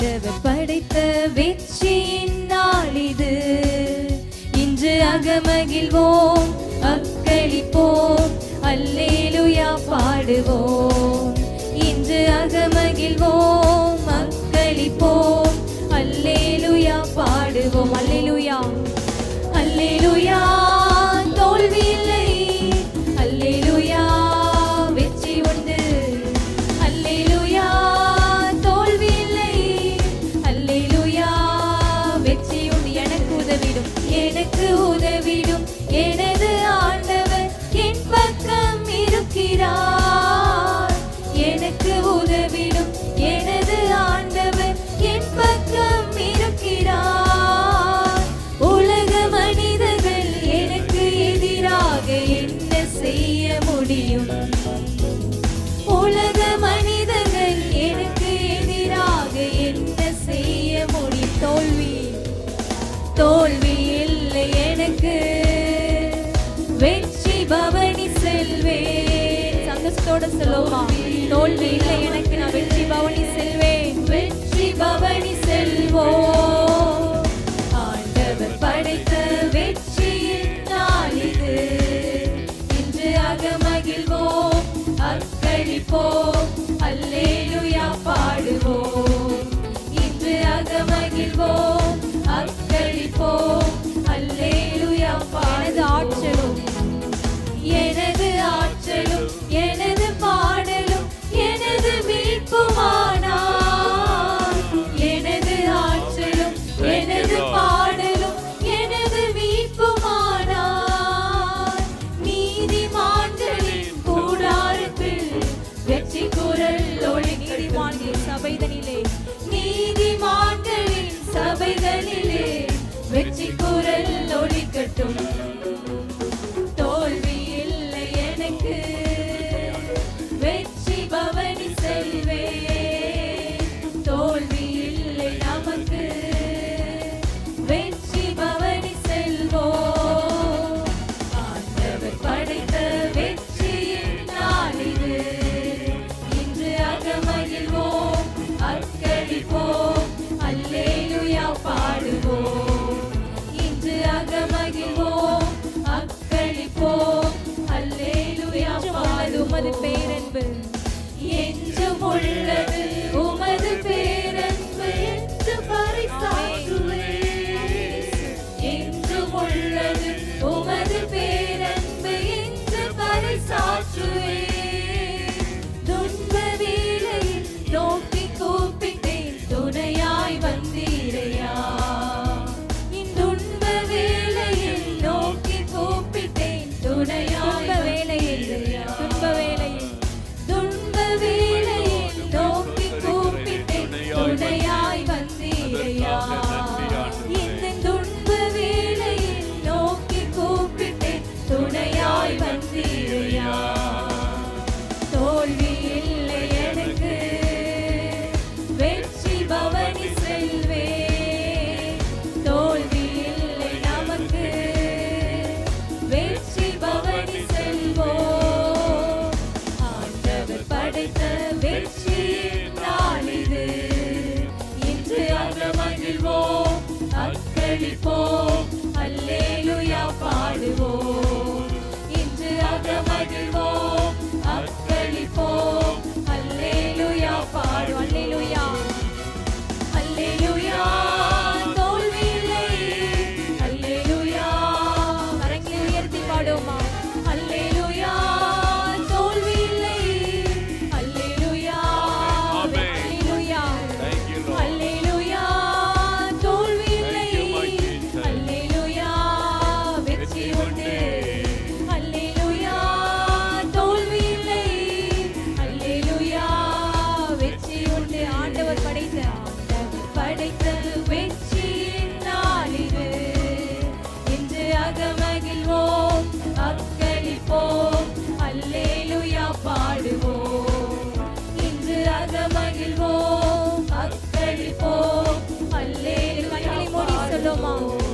ஆண்டவர் படைத்த வெற்றியின் நாள் இது. இன்று அகமகிழ்வோம் அக்களிப்போம் அல்லேலுயா பாடுவோம். இன்று அகமகிழ்வோம் எனக்கு உதவிடும். எனது ஆண்டவர் என் பக்கம் இருக்கிறார். எனக்கு உதவிடும். எனது ஆண்டவர் என் பக்கம் இருக்கிறார். உலக மனிதர்கள் எனக்கு எதிராக என்ன செய்ய முடியும்? எனக்கு வெற்றி பவனி செல்வே. சந்தோஷத்தோட சொல்லுமா தோல்வி இல்லை எனக்கு நான் வெற்றி பவனி செல்வேன் வெற்றி பவனி செல்வோ. ஆண்டவர் படைத்த வெற்றியின் நாள் இது. இன்று அகமகிழ்வோம் அக்களிப்போம் அல்லேலு before. Solomon.